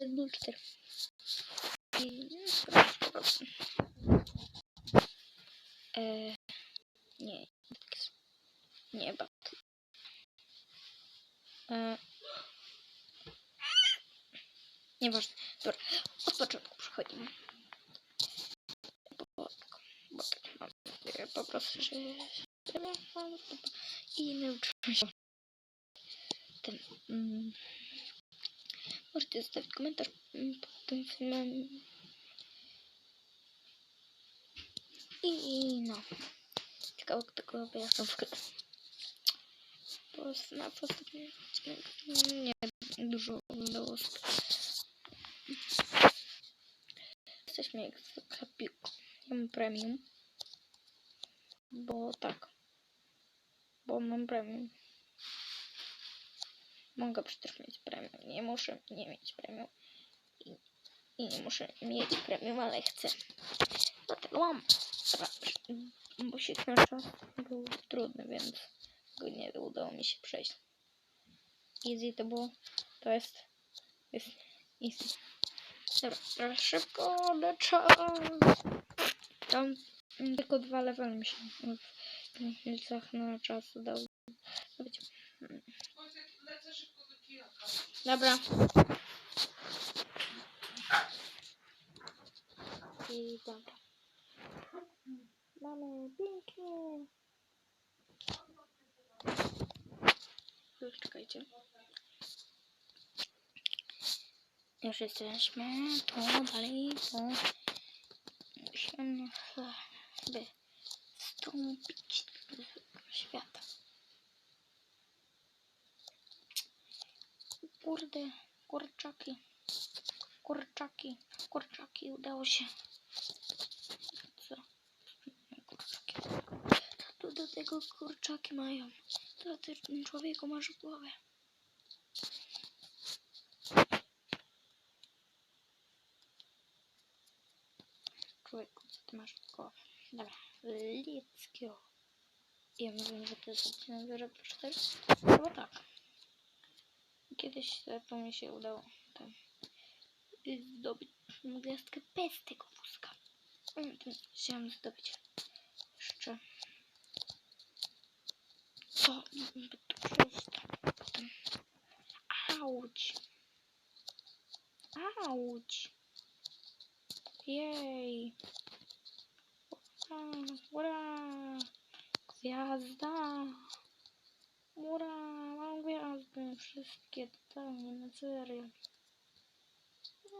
Red Bull 4. I sprawdź po prostu. E, nie. Nie, battle. E, nieważne. Dobra, od początku przechodzimy. Bo, bo tak mam nadzieję po prostu, że telefon i nauczyłem się ten. Mm, Можете оставить комментарий под этим фильмом. И на. Цікаво, такого пояснив. Просто напросто мені дуже вдалося. Це ж мені копійку. Я ми преміум. Бо так. Бо ми преміум. Mogę przecież mieć premium. Nie muszę nie mieć premium. I, i nie muszę mieć premium, ale chcę. Dlatego mam. Bo się czas był trudny, więc go nie udało mi się przejść. Easy to było. To jest. Jest easy. Dobra, szybko. Tam tylko dwa levely mi się w chwilach na czas udało zrobić. Mm. Lecę szybko do kijaka. Dobra. I dobra. Mamy pięknie. Już czekajcie. Już jesteśmy tu dalej, to Kurde, kurczaki. Kurczaki, kurczaki, udało się. Co? Kurczaki. Co tu do tego kurczaki mają? Co ty człowieku masz w głowie? Człowieku, co ty masz w głowie? Dobra, let's go. Ja mówię, że to jest odcinek 04. Chyba tak. Kiedyś to mi się udało tam zdobyć gwiazdkę bez tego wózka. Mm, to Chciałam zdobyć jeszcze co przejść tam potem. Auć. Auć. Jej. Ura. Gwiazda. Ura, шишки, там не на ЦР.